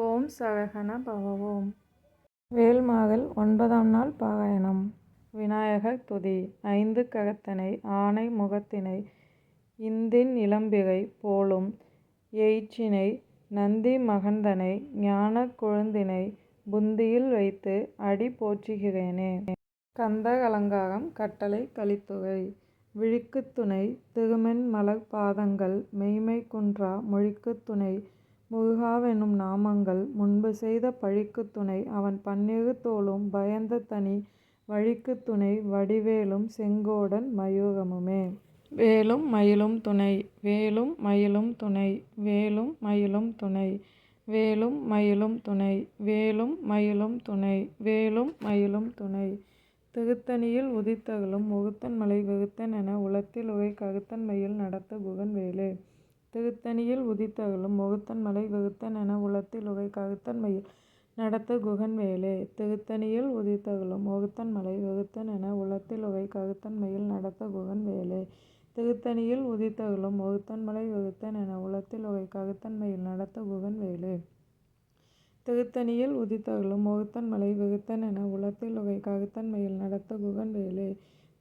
ஓம் சரஹண பவவோம். வேல்மாகல் ஒன்பதாம் நாள் பாராயணம். விநாயகர் துதி. ஐந்து கரத்தனை ஆனை முகத்தினை இந்தின் இளம்பிகை போலும் எயிற்றினை நந்தி மகந்தனை ஞான குழுந்தினை புந்தியில் வைத்து அடி போற்றுகிறேனே. கந்தர் அலங்காரம் கட்டளை கலித்துகை விழிக்குத் துணை திருமென் மலர் பாதங்கள் மெய்மை குன்றா மொழிக்குத் துணை முருகாவெனும் நாமங்கள் முன்பு செய்த பழிக்குத் துணை அவன் பன்னிரு தோளும் பயந்த தனி வழிக்குத் துணை வடிவேலும் செங்கோடன் மயூரமுமே. வேலும் மயிலும் துணை வேலும் மயிலும் துணை வேலும் மயிலும் துணை வேலும் மயிலும் துணை வேலும் மயிலும் துணை வேலும் மயிலும் துணை திருத்தணியில் உதித்தருளும் ஒருத்தன்மலை வெகுத்தன் என உளத்தில் உறை கருத்தன் மயில் நடத்த குகன் வேலே. திருத்தணியில் முகுத்தன் மலை வெகுத்தன் என உளத்தில் உகை ககுத்தன் மயில் நடத்த குகன் வேலே. திருத்தணியில் முகுத்தன் மலை வெகுத்தன் என உளத்தில் உகை ககுத்தன் மயில் நடத்த குகன் வேலே. திருத்தணியில் முகுத்தன் மலை வெகுத்தன் என உளத்தில் உகை ககுத்தன் மயில் நடத்த குகன் வேலே. திருத்தணியில் முகுத்தன் மலை வெகுத்தன் என உளத்தில் உகை ககுத்தன் மயில் நடத்த குகன் வேலே.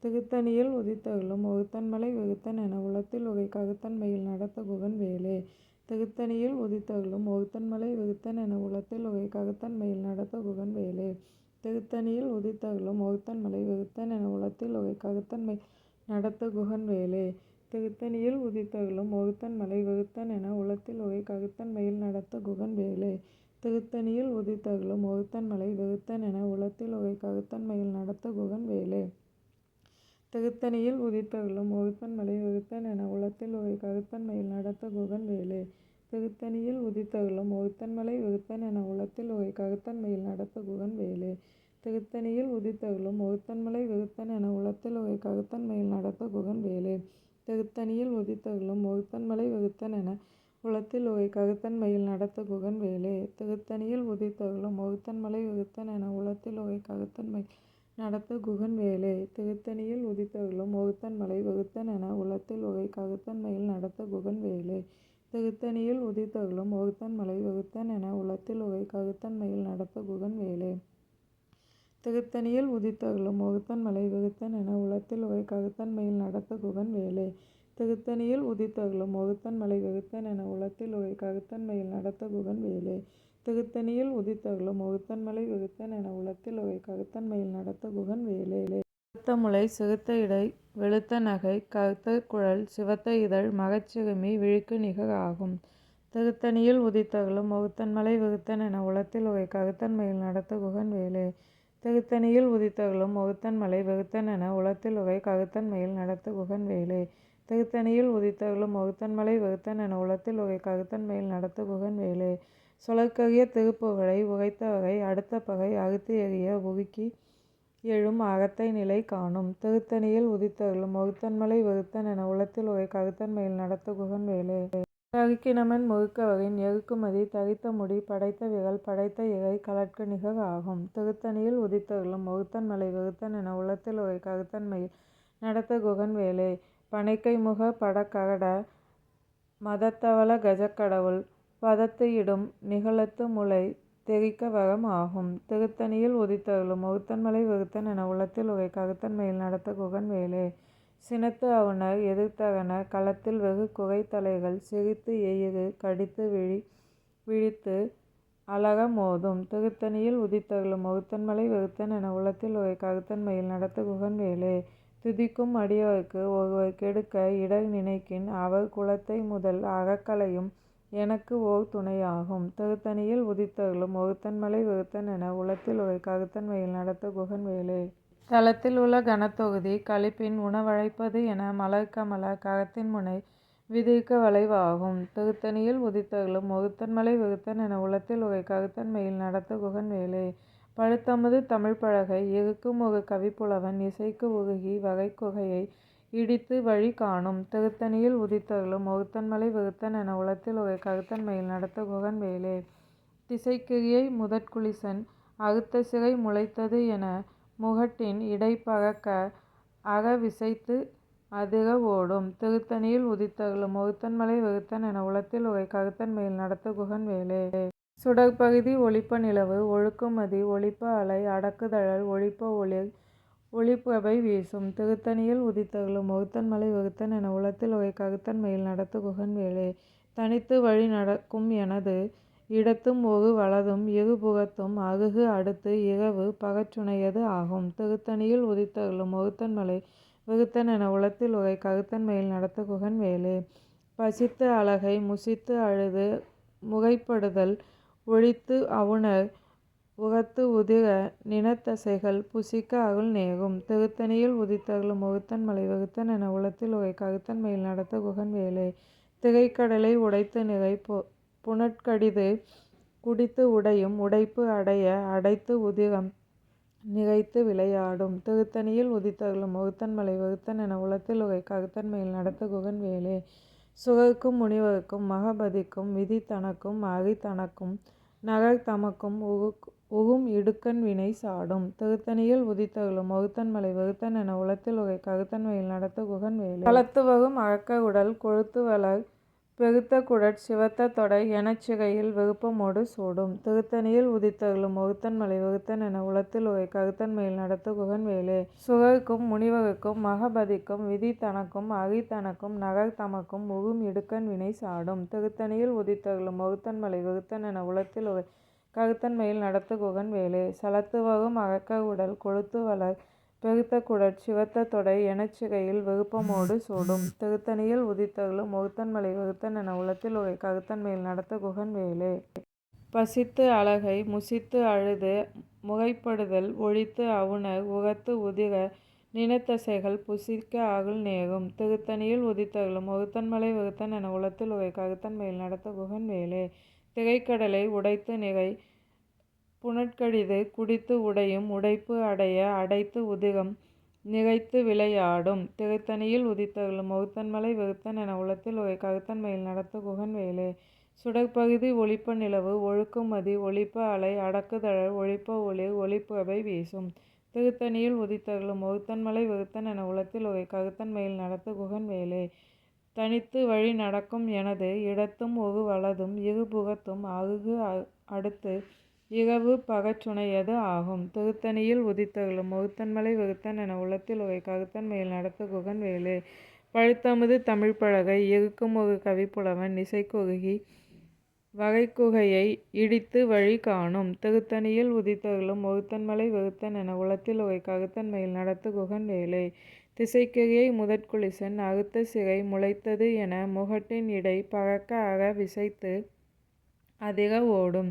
திகுத்தணியில் உதித்தருளும் ஒருத்தன்மலை வெகுத்தன் என உளத்தில் உகை கருத்தன்மையில் நடத்த குகன் வேலே. திருத்தணியில் உதித்தருளும் ஒருத்தன்மலை வெகுத்தன் என உளத்தில் உகை கருத்தன்மையில் நடத்த குகன் வேலே. திருத்தணியில் உதித்தருளும் ஒருத்தன்மலை வெகுத்தன் என உளத்தில் உகை கருத்தன்மை நடத்த குகன் வேலே. திருத்தணியில் உதித்தருளும் ஒருத்தன்மலை வெகுத்தன் என உளத்தில் உகை கருத்தன்மையில் நடத்த குகன் வேலே. திருத்தணியில் உதித்தருளும் ஒருத்தன்மலை வெகுத்தன் என உளத்தில் உகை கருத்தன்மையில் நடத்த குகன் வேலே. தகுத்தணியில் உதித்தருளும் ஒருத்தன்மலை விருத்தன் என உளத்தில் ஒரு கருத்தன்மையில் நடத்த குகன் வேலே. திருத்தணியில் உதித்தருளும் ஒருத்தன்மலை விருத்தன் என உளத்தில் ஒரு கருத்தன்மையில் நடத்த குகன் வேலே. திருத்தணியில் உதித்தருளும் ஒருத்தன்மலை விருத்தன் என உளத்தில் ஒரு கருத்தன்மையில் நடத்த குகன் வேலே. திருத்தணியில் உதித்தருளும் ஒருத்தன்மலை விருத்தன் என உளத்தில் ஒரு கருத்தன்மையில் நடத்த குகன் வேலே. திருத்தணியில் உதித்தருளும் ஒருத்தன்மலை விருத்தன் என உளத்தில் ஓகை ககுத்தன்மயில் நடத்த குகன் வேலே. உதித்தவர்களும் உதித்தருளும் ஒருத்தன்மலை வகுத்தன் என உளத்தில் உகை ககுத்தன்மையில் நடத்த குகன் வேலே. உதித்தவர்களும் உதித்தருளும் ஒருத்தன்மலை வகுத்தன் என உளத்தில் உகை ககுத்தன்மையில் நடத்த குகன் வேலே. திருத்தணியில் உதித்தருளும் ஒருத்தன்மலை வகுத்தன் என உளத்தில் உகை ககுத்தன்மையில் நடத்த குகன் வேலே. திருத்தணியில் உதித்தருளும் ஒருத்தன்மலை வகுத்தன் என உளத்தில் உகை ககுத்தன்மையில் நடத்த குகன் வேலே. திருத்தணியில் உதித்தருளும் ஒருத்தன்மலை உகுத்தன் என உலத்தில் உகை ககுத்தன்மையில் நடத்த குகன் வேலே. கறுத்த முளை சிகுத்த இடை வெளுத்த நகை கருத்த குழல் சிவத்த இதழ் மகச்சிகுமி விழிக்கு நிகர் ஆகும். திருத்தணியில் உதித்தருளும் ஒருத்தன்மலை வெகுத்தன் என உலத்தில் உகை ககுத்தன்மையில் நடத்த குகன் வேலே. திருத்தணியில் உதித்தருளும் ஒருத்தன்மலை வெகுத்தன் என உலத்தில் உகை ககுத்தன்மையில் நடத்த குகன் வேலே. திருத்தணியில் உதித்தருளும் ஒருத்தன்மலை வெகுத்தன் என உலத்தில் உகை ககுத்தன்மையில் நடத்த குகன் வேலே. சுடர்க்கரிய திருப்புகழை உரைத்தவரை அடுத்த பகை அறுத்து எறிய உருக்கி எழும் அறத்தை நிலை காணும். திருத்தணியில் உதித்தருளும் ஒருத்தன்மலை விருத்தன் என உளத்தில் உறை கருத்தன்மையில் நடத்த குகன் வேலே. கருக்கினமென் முறுக்கவரின் எருக்குமதி தரித்த முடி படைத்த விரல் படைத்த இறை கலட்கு நிகர் ஆகும். திருத்தணியில் உதித்தருளும் ஒருத்தன்மலை வெகுத்தன் என உளத்தில் உரை கருத்தன்மையில் நடத்த குகன் வேலே. பனைக்கை முக படக்கட மதத்தவள கஜக்கடவுள் பதத்தையிடும் இடும் நிகழத்து முளை தெறிக்க வரம் ஆகும். திருத்தணியில் உதித்தருளும் ஒருத்தன்மலை விருத்தன் என உளத்தில் உரை கருத்தன்மையில் நடத்த குகன் வேலே. சினத்து அவுணர் எதிர்த்தகன களத்தில் வெகு குரை தலைகள் சிரித்து எயிறு கடித்து விழி விழித்து அழக மோதும். திருத்தணியில் உதித்தருளும் ஒருத்தன்மலை வெகுத்தன் என உளத்தில் உரை கருத்தன்மையில் நடத்து நடத்த குகன் வேலே. துதிக்கும் அடியவர்க்கு ஒருவர் கெடுக்க இடர் நினைக்கின் அவர் குலத்தை முதல் அறக்கலையும் எனக்கு ஓர் துணையாகும். திருத்தணியில் உதித்தருளும் ஒருத்தன்மலை விருத்தன் என உளத்தில் உறை கருத்தன் நடத்த குகன் வேலே. தலத்தில் உள்ள கனத்தொகுதி களிப்பின் உணவழைப்பது என மலர்க்கமல கமல கரத்தின் முனை விதிர்க்க வளைவாகும் திருத்தணியில் உதித்தருளும் ஒருத்தன்மலை விருத்தன் என உளத்தில் உறை கருத்தன் நடத்த குகன் வேலே. பழுத்தமுது தமிழ்ப்பழகை பலகை ஒரு கவிப்புலவன் இசைக்கு உருகி வகை குகையை இடித்து வழி காணும். திருத்தணியில் உதித்தருளும் ஒருத்தன்மலை விருத்தன் என உளத்தில் ஒரு கருத்தன்மையில் நடத்த குகன் வேலே. திசைக்கிரியை முதற்குளிசன் அறுத்த சிறை முளைத்தது என முகட்டின் இடை பறக்க அற விசைத்து அதிர ஓடும். திருத்தணியில் உதித்தருளும் ஒருத்தன்மலை விருத்தன் என உளத்தில் ஒரு கருத்தன்மையில் நடத்த குகன் வேலே. சுடற்பகுதி ஒழிப்ப நிலவு ஒழுக்குமதி ஒழிப்ப அலை அடக்குதழல் ஒழிப்ப ஒளிர் ஒளிப்பிரபை வீசும். திருத்தணியில் உதித்தருளும் ஒருத்தன்மலை ஒருத்தன் என உளத்தில் உறை கருத்தன் மயில் நடத்து குகன்வேலே தனித்து வழி நடக்கும் எனது இடத்தும் ஒரு வலதும் இருபுகத்தும் அருகு அடுத்து இரவு பகச்சுனையது ஆகும். திருத்தணியில் உதித்தருளும் ஒருத்தன்மலை விருத்தன் என உளத்தில் உறை கருத்தன் மயில் நடத்து குகன்வேலே பசித்து அழகை முசித்து அழுது முகைப்படுதல் ஒழித்து அவுணர் உகத்து உதிர நினத்தசைகள் புசிக்க அருள் நேரும். திருத்தணியில் உதித்தருளும் ஒருத்தன்மலை வகுத்தன் என உளத்தில் உகை கருத்தன் மயில் குகன் வேலை திரைக்கடலை உடைத்து நிறை புனற்கடிது குடித்து உடையும் உடைப்பு அடைய அடைத்து உதிரம் நிகைத்து விளையாடும். திருத்தணியில் உதித்தருளும் ஒருத்தன்மலை வகுத்தன் என உளத்தில் உகை கருத்தன் மயில் குகன் வேலை சுகருக்கும் முனிவருக்கும் மகபதிக்கும் விதி தனக்கும் அரி தனக்கும் நரர் தமக்கும் உகும் இடுக்கண் வினை சாடும். திருத்தணியில் உதித்தருளும் ஒருத்தன்மலை விருத்தன் என உளத்தில் உறை கருத்தன் நடத்த நடத்து குகன்வேலே களத்து வரும் அரக்கர் உடல் கொழுத்து வளர் பெருத்த குடற் சிவத்த தொடை எனச் சிறையில் விருப்பமோடு சூடும். திருத்தணியில் உதித்தருளும் ஒருத்தன்மலை விருத்தன் என உளத்தில் உகை. கருத்தன் மயில் நடத்து குகன்வேலே சுகருக்கும் முனிவருக்கும் மகபதிக்கும் விதி தனக்கும் அரி தனக்கும் நரர் தமக்கும் உகும் இடுக்கண் வினை சாடும். திருத்தணியில் உதித்தருளும் ஒருத்தன்மலை விருத்தன் என உளத்தில் உகை. கருத்தன் மயில் நடத்து குகன் வேலே சலத்துவகும் அகக்க உடல் கொழுத்து வளர் பெருத்த குடற் சிவத்த தொடை எனச்சிகையில் விருப்பமோடு சூடும். திருத்தணியில் உதித்தருளும் ஒருத்தன்மலை விருத்தன் என உளத்தில் உறை கருத்தன் நடத்த குகன் வேலே பசித்து அழகை முசித்து அழுது முறைப்படுதல் ஒழித்து அவுணர் உரத்து உதிர நினத்தசைகள் புசிக்க அருள் நேரும். திருத்தணியில் உதித்தருளும் ஒருத்தன்மலை விருத்தன் என உளத்தில் உறை கருத்தன் நடத்த குகன் வேலே திகைக்கடலை உடைத்து நிறை புனற்கடிது குடித்து உடையும் உடைப்பு அடைய அடைத்து உதிகம் நிகைத்து விளையாடும். திகைத்தனியில் உதித்தருளும் ஒருத்தன்மலை வெகுத்தன் என உளத்தில் உறை கருத்தன் நடத்து குகன் வேலே சுடற்பகுதி ஒளிப்ப நிலவு ஒழுக்குமதி ஒளிப்ப அலை அடக்குதழல் ஒழிப்ப ஒளிர் ஒழிப்பவை வீசும். திருத்தணியில் உதித்தருளும் ஒருத்தன்மலை வெகுத்தன் என உளத்தில் உறை கருத்தன்மையில் நடத்து குகன் வேலே தனித்து வழி நடக்கும் எனது இடத்தும் ஒரு வலதும் இரு புறத்தும் அருகு அடுத்து இரவு பகச்சுனையது ஆகும். திருத்தணியில் உதித்தருளும் ஒருத்தன்மலை விருத்தன் என உள்ளத்தில் உறை கருத்தன் மயில் நடத்து குகன்வேலே பழுத்தமுது தமிழ்ப்பழகை இருக்கும் ஒரு கவிப்புலவன் இசைக்குருகி வகைக்குகையை இடித்து வழி காணும். திருத்தணியில் உதித்தருளும் ஒருத்தன்மலை விருத்தன் என உளத்தில் உறை கருத்தன் மயில் நடத்து குகன்வேலே திசைக்கிரியை முதற்குலிசன் அறுத்த சிறை முளைத்தது என முகட்டின் இடை பறக்க அற விசைத்து அதிக ஓடும்.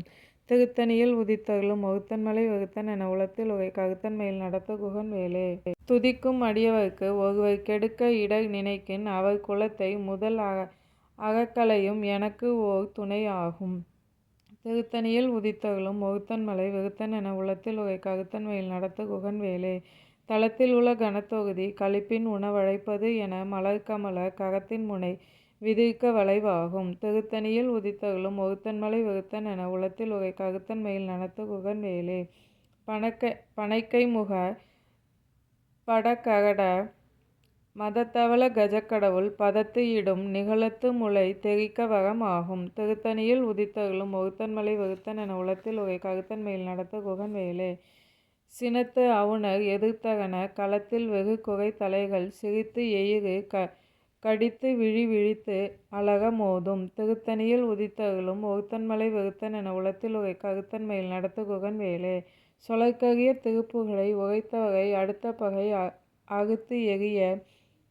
திருத்தணியில் உதித்தருளும் ஒருத்தன்மலை விருத்தன் என உளத்தில் உறை கருத்தன் நடத்த குகன் வேலே துதிக்கும் அடியவர்க்கு ஒருவர் கெடுக்க இடர் நினைக்கின் அவர் குலத்தை முதல் அறக்களையும் எனக்கு ஓர் துணை ஆகும். திருத்தணியில் உதித்தருளும் ஒருத்தன்மலை விருத்தன் என உளத்தில் உரை கருத்தன் நடத்த குகன் வேலே தளத்தில் உள்ள கனத்தொகுதி களிப்பின் உணவழைப்பது என மலர்கமல ககத்தின் முனை விதிக்க வளைவாகும். திருத்தணியில் உதித்தகளும் ஒகுத்தன்மலை வெகுத்தன் என உளத்தில் உறை கருத்தன் மயில் நடத்து பனைக்கை முக படக்ககட மதத்தவள கஜக்கடவுள் பதத்து இடும் நிகழத்து முளை தெகிக்க வகம் ஆகும். திருத்தணியில் உதித்தருளும் ஒருத்தன்மலை வெகுத்தன் என உளத்தில் உகை ககுத்தன் மயில் நடத்து குகன்வேலே சினத்து அவுணர் எதிர்த்தகன களத்தில் வெகு குறை தலைகள் சிரித்து எயிறு க கடித்து விழி விழித்து அழக மோதும். திருத்தணியில் உதித்தருளும் ஒருத்தன்மலை வெகுத்தன் என உளத்தில் உரை கருத்தன்மையில் மயில் நடத்து குகன்வேலே சொலற்கரிய திருப்புகழை உரைத்தவரை அடுத்த பகை அறுத்து எரிய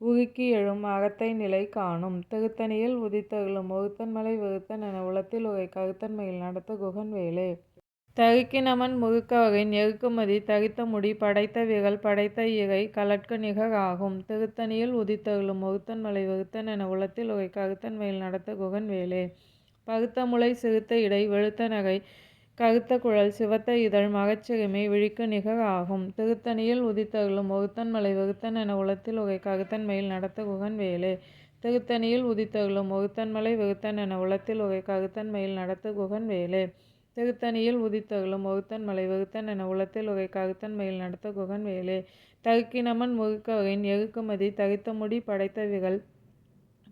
உருக்கி எழும் அறத்தை நிலை காணும். திருத்தணியில் உதித்தருளும் ஒருத்தன்மலை வெகுத்தன் என உளத்தில் உரை கருத்தன்மையில் மயில் குகன் குகன்வேலே தருக்கினமன் முறுக்கவரை நெருக்குமதி தரித்த முடி படைத்த விரல் படைத்த இறை கலட்க நிகர் ஆகும். திருத்தணியில் உதித்தருளும் ஒருத்தன்மலை விருத்தன் என உளத்தில் உகை கருத்தன் நடத்த குகன் வேலை பருத்த முளை சிறுத்த இடை வெளுத்த நகை கருத்த குழல் சிவத்த இதழ் மகச்சிறுமை விழிக்கு நிகர் ஆகும். திருத்தணியில் உதித்தருளும் ஒருத்தன்மலை விருத்தன் என உளத்தில் உகை கருத்தன் மயில் குகன் வேலை திருத்தணியில் உதித்தருளும் ஒருத்தன்மலை விருத்தன் என உளத்தில் உறை கருத்தன் மயில் நடத்து குகன்வேலே உதித்தகலும் உதித்தருளும் ஒருத்தன்மலை வகுத்தன் என உளத்தில் உறை கருத்தன் மயில் குகன் குகன்வேலே தரிக்கினமன் முறுக்கவரின் எருக்குமதி தகுத்த முடி படைத்த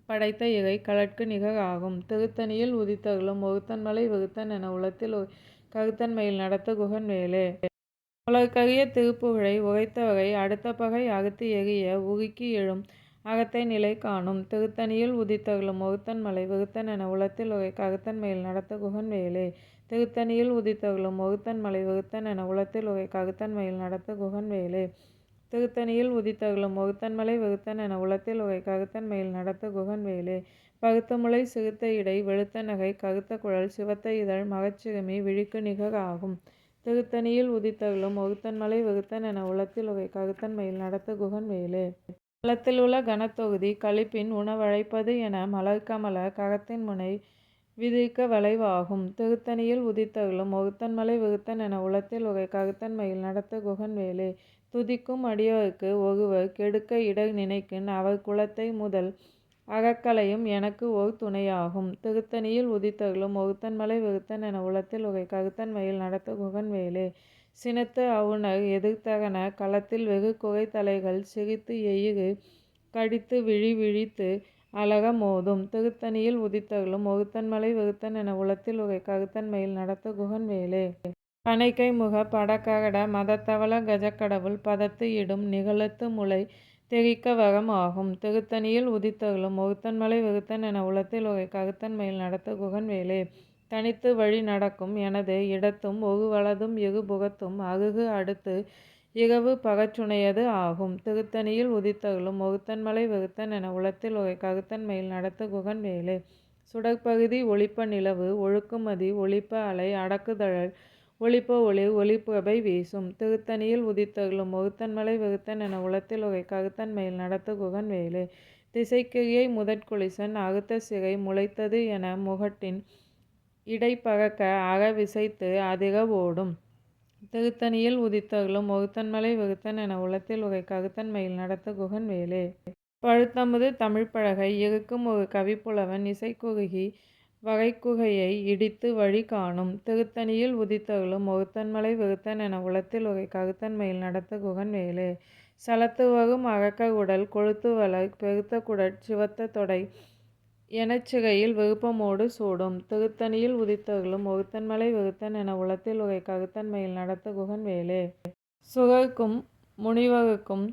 படைத்த இகை கழற்கு நிகராகும் திகுத்தனியில் உதித்தருளும் ஒருத்தன்மலை வகுத்தன் என உளத்தில் ககுத்தன் மயில் நடத்த குகன் வேலே. உலகறிய திருப்புகழை வகை அடுத்த பகை அகத்து எகிய உருக்கி எழும் அகத்தை நிலை காணும். திருத்தணியில் உதித்தகலும் ஒருத்தன் மலை விருத்தன் என உளத்தில் உரை ககுத்தன் மயில் நடத்த குகன் வேலே. திருத்தணியில் உதித்தவளும் ஒருத்தன் மலை விருத்தன் என உளத்தில் உரை கருத்தன்மையில் நடத்த குகன் வேலே. திருத்தணியில் உதித்தருளும் ஒருத்தன் மலை விருத்தன் என உளத்தில் உரை கருத்தன்மையில் நடத்த குகன் வேலே. பகுத்த முளை சிறுத்த இடை வெளுத்த நகை கருத்த குழல் சிவத்த இதழ் மகச்சிறுமி விழிக்கு நிகர் ஆகும். திருத்தணியில் உதித்தருளும் ஒருத்தன் மலை விருத்தன் என உளத்தில் உரை கருத்தன்மையில் நடத்த குகன் வேலே. களத்திலுள்ள கனத்தொகுதி கழிப்பின் உணவழைப்பது என மலர்கமல கரத்தின் முனை விதிக்க வளைவாகும். திருத்தணியில் உதித்தருளும் ஒகுத்தன்மலை வெகுத்தன் என உளத்தில் உகை ககுத்தன்மையில் நடத்த குகன் வேலே. துதிக்கும் அடியோருக்கு ஒருவர் கெடுக்க இடர் நினைக்கின் அவர் குலத்தை முதல் அகக்கலையும் எனக்கு ஒரு துணையாகும். திருத்தணியில் உதித்தருளும் ஒகுத்தன்மலை வெகுத்தன் என உளத்தில் உகை ககுத்தன்மையில் நடத்த குகன் வேலே. சினத்து அவுணர் எதிர்த்தகன களத்தில் வெகு குகை தலைகள் சிரித்து எயிறு கடித்து விழி விழித்து அழக மோதும். திருத்தணியில் உதித்தகளும் ஒருத்தன் மலை என உளத்தில் உரை கருத்தன் மயில் நடத்த குகன் வேலே பனைக்கை முக படக்ககட. மதத்தவள கஜக்கடவுள் பதத்து இடும். நிகழத்து முளை திகிக்க வகம் ஆகும். திருத்தணியில் உதித்தகளும் ஒருத்தன் மலை என உளத்தில் உரை கருத்தன் மயில் நடத்த குகன் வேலே தனித்து வழி நடக்கும். எனது இடத்தும் ஒகு வலதும் எகு புகத்தும் அகுகு அடுத்து இகவு பகச்சுணையது ஆகும். திருத்தணியில் உதித்தகலும் ஒருத்தன் வெகுத்தன் என உளத்தில் ககுத்தன்மையில் நடத்து நடத்த குகன் வேலு சுடற்பகுதி ஒளிப்ப நிலவு ஒழுக்குமதி ஒளிப்ப அலை அடக்குதழல் ஒளிப்ப ஒளி ஒளிப்பவை வீசும். திருத்தணியில் உதித்தகலும் ஒருத்தன் வெகுத்தன் என உளத்தில் உகை கருத்தன் நடத்த குகன் வேலு திசைக்கையை முதற்குளிசன் அகுத்த சிகை முளைத்தது என முகட்டின் இடைப்பகக்க அக விசைத்து அதிக ஓடும். திருத்தணியில் உதித்தருளும் வகுத்தன்மலை மலை என உளத்தில் உகை ககுத்தன்மையில் நடத்த குகன் வேலே. பழுத்தமுது தமிழ்ப்பழகை இருக்கும் ஒரு கவிப்புலவன் இசைக்குறுகி வகைக்குகையை இடித்து வழி காணும். திருத்தணியில் உதித்தருளும் ஒருத்தன் மலை விருத்தன் என உளத்தில் உரை கருத்தன்மையில் நடத்த குகன் வேலே. சலத்து வரும் அகக்க உடல் கொழுத்து வளர் பெருத்த குடற் சிவத்த தொடை எனச்சிகையில் விருப்பமோடு சூடும். திருத்தணியில் உதித்தருளும் ஒருத்தன்மலை விருத்தன் என உளத்தில் உரை கருத்தன்மையில் நடத்த குகன் வேலே. சுகர்க்கும் முனிவருக்கும்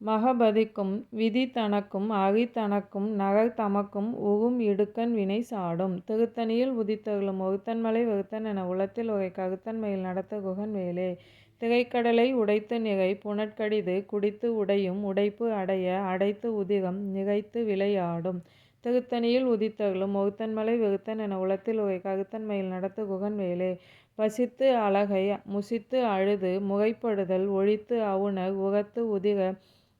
மகபதிக்கும் விதி தனக்கும் அரி தனக்கும் நகர் தமக்கும் உகும் இடுக்கன் வினை சாடும். திருத்தணியில் உதித்தருளும் ஒருத்தன்மலை விருத்தன் என உளத்தில் உரை கருத்தன்மையில் நடத்த குகன் வேலே. திரைக்கடலை உடைத்து நிறை புனற்கடிது குடித்து உடையும். உடைப்பு அடைய அடைத்து உதிரம் நிகைத்து விளையாடும். திருத்தணியில் உதித்தகளும் ஒருத்தன் மலை என உளத்தில் உகை. ககுத்தன்மையில் நடத்து நடத்த குகன் வேலே. பசித்து அழகை. முசித்து அழுது முகைப்படுதல். ஒழித்து அவுணர் உகத்து உதிக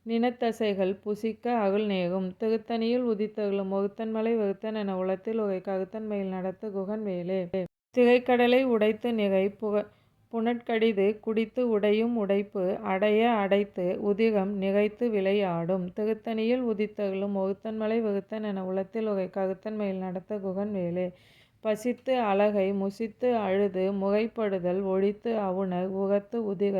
நினத்தசைகள். புசிக்க அகல் நேகும். திருத்தணியில் உதித்தகளும் ஒருத்தன் மலை விருத்தன் என உளத்தில் உகை. ககுத்தன்மையில் நடத்து நடத்த குகன் வேலே. திகைக்கடலை உடைத்து நிகை. புக புனற்கடிது குடித்து உடையும் உடைப்பு அடைய அடைத்து உதிகம் நிகைத்து விளையாடும். திகுத்தனியில் உதித்தருளும் ஒகுத்தன்மலை வெகுத்தன் என உளத்தில் உகை ககுத்தன்மையில் நடத்த குகன் வேலே. பசித்து அழகை முசித்து அழுது முகைப்படுதல் ஒழித்து அவுணர் உகத்து உதிக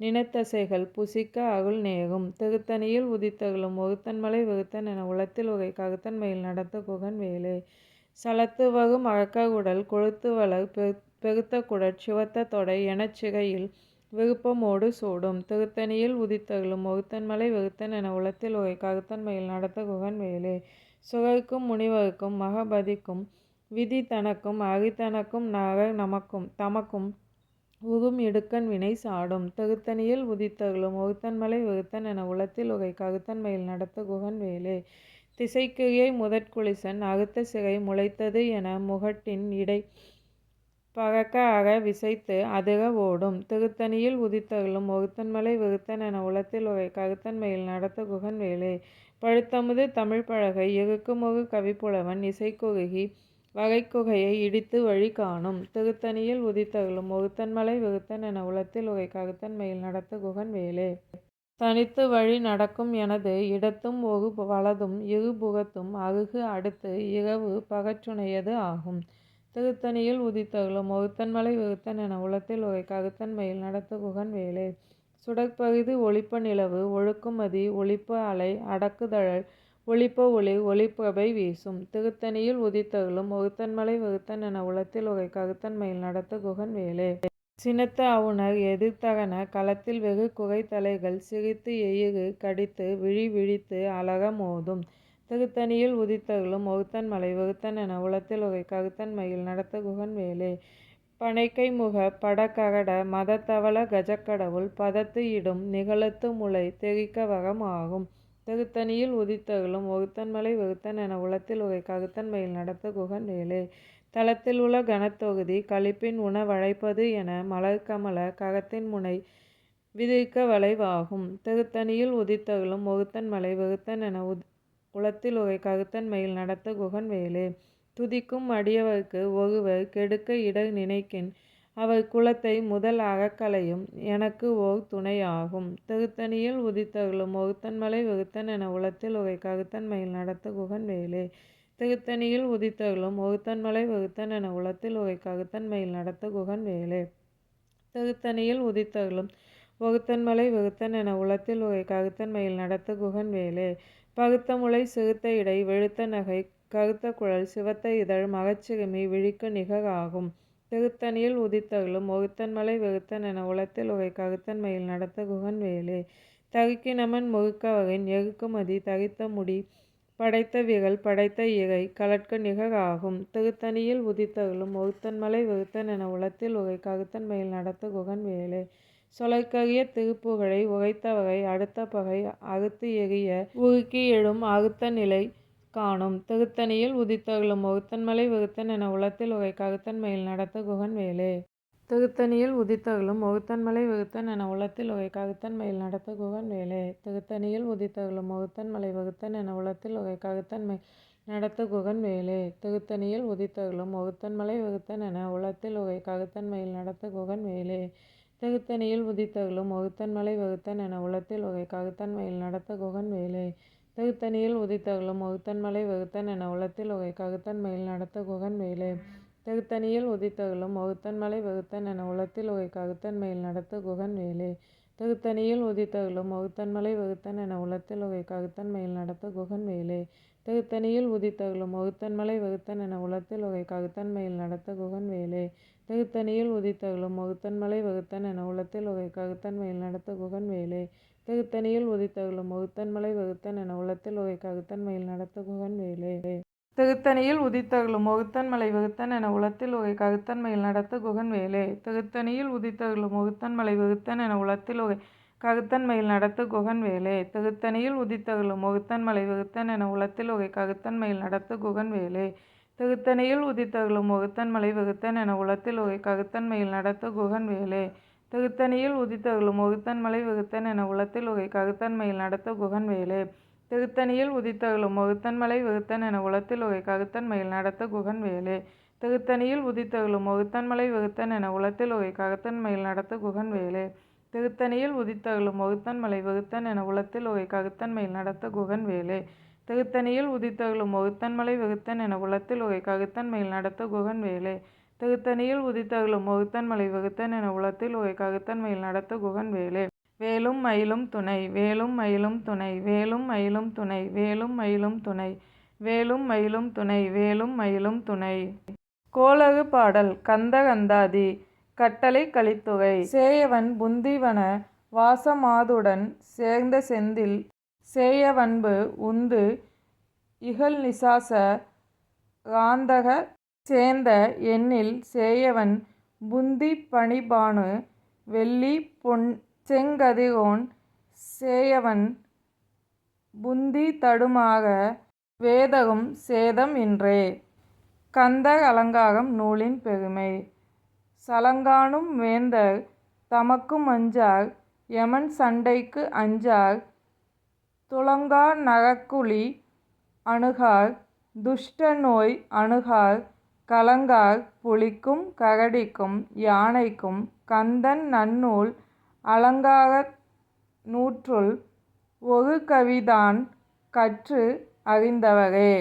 நினத்தசைகள் புசிக்க அகுள் நேகும். திகுத்தனியில் உதித்தருளும் ஒகுத்தன்மலை வெகுத்தன் என உளத்தில் உகை ககுத்தன்மையில் நடத்த குகன் வேலே. சலத்து வரும் அழக்க உடல் கொழுத்து வளர் பெருத்த குடற் சிவத்த தொடை எனச்சிகையில் விருப்பமோடு சூடும். திருத்தணியில் உதித்தருளும் ஒருத்தன்மலை வெறுத்தன் என உளத்தில் உரை கருத்தன்மையில் நடத்த குகன் வேலே சுகருக்கும் முனிவருக்கும் மகபதிக்கும் விதி தனக்கும் அரித்தனக்கும் நகர் நமக்கும் தமக்கும் உகும் இடுக்கன் வினை சாடும். திருத்தணியில் உதித்தருளும் ஒருத்தன்மலை வெறுத்தன் என உளத்தில் உரை கருத்தன்மையில் நடத்த குகன் வேலே திசைக்கிரியை முதற்குளிசன் அறுத்த சிறை முளைத்தது என முகட்டின் இடை பறக்க அக விசைத்து அதிர ஓடும். திருத்தணியில் உதித்தகலும் ஒகுத்தன்மலை வெகுத்தன் விருத்தன் என உளத்தில் உரை ககுத்தன்மையில் நடத்த குகன் வேலே. பழுத்தமுது தமிழ் பழகை எகுக்குமுகு கவிப்புலவன் இசைக்குகுகி வகைக்குகையை இடித்து வழி காணும். திருத்தணியில் உதித்தகலும் ஒகுத்தன்மலை வெகுத்தன் விருத்தன் என உளத்தில் உரை ககுத்தன்மையில் நடத்த குகன் வேலே. தனித்து வழி நடக்கும் எனது இடத்தும் ஒரு வலதும் இரு புகத்தும் அருகு அடுத்து இரவு பகச்சுனையது ஆகும். திருத்தணியில் உதித்தருளும் ஒருத்தன் மலை என உளத்தில் உரை கருத்தன் மயில் நடத்த குகன் வேலே சுடற்பகுதி ஒளிப்ப நிலவு ஒழுக்குமதி ஒளிப்ப அலை அடக்குதழல் ஒளிப்ப ஒளி ஒளிப்பவை வீசும். திருத்தணியில் உதித்தருளும் ஒருத்தன்மலை வெகுத்தன் என உளத்தில் உறை கருத்தன் மயில் நடத்த குகன் வேலே. சினத்த அவுணர் எதிர்த்தகன களத்தில் வெகு குரைத்தலைகள் சிரித்து எயுகு கடித்து விழி விழித்து அழக மோதும். திருத்தணியில் உதித்தருளும் ஒருத்தன்மலை வகுத்தன் என உளத்தில் உகை ககுத்தன் மயில் நடத்த குகன் வேலே. பனைக்கை முக படக்ககட மதத்தவள கஜக்கடவுள் பதத்து இடும் நிகழத்து முலை தெகிக்க வகம் ஆகும். திருத்தணியில் உதித்தருளும் ஒருத்தன்மலை வகுத்தன் என உளத்தில் உகை கருத்தன் மயில் நடத்த குகன் வேலே. தளத்தில் உள கனத்தொகுதி கழிப்பின் உணவழைப்பது என மலர்க்கமல ககத்தின் முனை விதிக்க வளைவாகும். திருத்தணியில் உதித்தருளும் ஒருத்தன்மலை வகுத்தன் என உளத்தில் குளத்தில் கருத்தன் மயில் நடத்த குகன் வேலு. துதிக்கும் அடியவர்க்கு ஒருவர் கெடுக்க இடர் நினைக்கின். அவர் குலத்தை முதல் அகக்கலையும் எனக்கு ஓர் துணையாகும். திருத்தணியில் உதித்தகளும் ஒகுத்தன்மலை வெகுத்தன் என உளத்தில் உகை ககுத்தன்மையில் நடத்த குகன் வேலு. திருத்தணியில் உதித்தகளும் ஒகுத்தன்மலை வெகுத்தன் என உளத்தில் உகை கருத்தன் மயில் நடத்த குகன் வேலு. திருத்தணியில் உதித்தகளும் ஒருத்தன்மலை வெகுத்தன் என உளத்தில் உகை ககுத்தன்மையில் நடத்த குகன் வேலு. பகுத்த முளை சிறுத்த இடை வெளுத்த நகை கருத்த குழல் சிவத்த இதழ் மகச்சிறுமி விழிக்கு நிகர் ஆகும். திருத்தணியில் உதித்தருளும் ஒருத்தன்மலை வெறுத்தன் என உளத்தில் உகை கருத்தன்மையில் நடத்த குகன் வேலே. தரிக்கினமன் முறுக்கவரின் எருக்குமதி தரித்த முடி படைத்த விரல் படைத்த இறை கலட்க நிகர் ஆகும். திருத்தணியில் உதித்தருளும் ஒருத்தன்மலை வெறுத்தன் என உளத்தில் உகை கருத்தன்மையில் நடத்த குகன் வேலே. சொலற்கரிய திருப்புகழை உரைத்தவரை அடுத்த பகை அறுத்து எறிய உருக்கி எழும் அறுத்த நிலை காணும். திருத்தணியில் உதித்தருளும் ஒருத்தன்மலை விருத்தன் என உளத்தில் உகை கருத்தன் மயில் நடத்த குகன் வேலே. திருத்தணியில் உதித்தருளும் ஒருத்தன்மலை விருத்தன் என உளத்தில் உகை கருத்தன்மையில் நடத்த குகன் வேலே. திருத்தணியில் உதித்தருளும் ஒருத்தன்மலை விருத்தன் என உளத்தில் உகை கருத்தன்மை நடத்த குகன் வேலே. திருத்தணியில் உதித்தருளும் ஒருத்தன்மலை விருத்தன் என உளத்தில் உகை கருத்தன்மையில் நடத்த குகன் வேலே. திருத்தணியில் ஒகுத்தன் மலை வகுத்தன் என உளத்தில் வகை கருத்தன் மயில் நடத்த குகன் வேலே. திருத்தணியில் ஒகுத்தன் மலை வகுத்தன் என உளத்தில் வகை கருத்தன் மயில் நடத்த குகன் வேலே. திருத்தணியில் ஒகுத்தன் மலை வகுத்தன் என உளத்தில் வகை கருத்தன் மயில் நடத்த குகன் வேலே. திருத்தணியில் ஒகுத்தன் மலை வகுத்தன் என உளத்தில் வகை கருத்தன் மயில் நடத்த குகன் வேலை தகுத்தனியில் உதித்தகலும் ஒகுத்தன்மலை வகுத்தன் என உளத்தில் உகை ககுத்தன்மையில் நடத்த குகன் வேலே. தகுத்தனியில் உதித்தகலும் ஒகுத்தன்மலை வகுத்தன் என உளத்தில் உகை ககுத்தன்மையில் நடத்த குகன் வேலே. தகுத்தனியில் உதித்தகலும் ஒகுத்தன்மலை வகுத்தன் என உளத்தில் உகை ககுத்தன்மையில் நடத்த குகன் வேலே. தகுத்தனியில் உதித்தகலும் ஒகுத்தன்மலை வகுத்தன் என உளத்தில் உகை ககுத்தன்மையில் நடத்த குகன் வேலே. தகுத்தனியில் உதித்தகலும் ஒகுத்தன்மலை வகுத்தன் என உளத்தில் உகை ககுத்தன் மயில் நடத்த குகன் வேலே. திருத்தணியில் உதித்தருளும் ஒருத்தன்மலை வெகுத்தன் என உளத்தில் உகை ககுத்தன் மயில் நடத்த குகன் வேலே. திருத்தணியில் உதித்தருளும் ஒருத்தன்மலை வெகுத்தன் என உளத்தில் உகை ககுத்தன் மயில் நடத்த குகன் வேலே. திருத்தணியில் உதித்தருளும் ஒருத்தன்மலை வெகுத்தன் என உளத்தில் உகை ககுத்தன் மயில் நடத்த குகன் வேலே. திருத்தணியில் உதித்தருளும் ஒருத்தன்மலை வெகுத்தன் என உளத்தில் உகை ககுத்தன் மயில் நடத்த குகன் வேலே. திருத்தணியில் உதித்தருளும் ஒருத்தன்மலை வெகுத்தன் என உளத்தில் உகை ககுத்தன் மயில் நடத்த குகன் வேலே. திருத்தணியில் வகுத்தன் மலை வகுத்தன் என உளத்தில் உறை கருத்தன் மயில் நடத்த குகன் வேலே. திருத்தணியில் வகுத்தன் மலை வகுத்தன் என உளத்தில் உறை ககுத்தன் மயில் நடத்த குகன் வேலே. திருத்தணியில் வகுத்தன் மலை வகுத்தன் என உளத்தில் உறை ககுத்தன்மையில் நடத்த குகன் வேலே. வேலும் மயிலும் துணை வேலும் மயிலும் துணை வேலும் மயிலும் துணை வேலும் மயிலும் துணை வேலும் மயிலும் துணை வேலும் மயிலும் துணை. கோலகு பாடல் கந்த கந்தாதி கட்டளைக் கலித்துறை சேயவன் புந்திவன வாசமாதுடன் சேர்ந்த செந்தில் சேயவன்பு உந்து இகல்நிசாச ராந்தகச் சேர்ந்த எண்ணில் சேயவன் புந்தி பணிபானு வெள்ளி பொன் செங்கதிரோன் சேயவன் புந்தி தடுமாக வேதகும் சேதம் இன்றே. கந்த அலங்காரம் நூலின் பெருமை சலங்கானும் வேந்தர் தமக்கும் அஞ்சார் எமன் சண்டைக்கு அஞ்சார் துலங்கா நரக்குழி அணுகார் துஷ்ட நோய் அணுகார் கலங்கார் புலிக்கும் கரடிக்கும் யானைக்கும் கந்தன் நன்னூல் அலங்கார நூற்றுள் ஒரு கவிதான் கற்று அறிந்தவரே.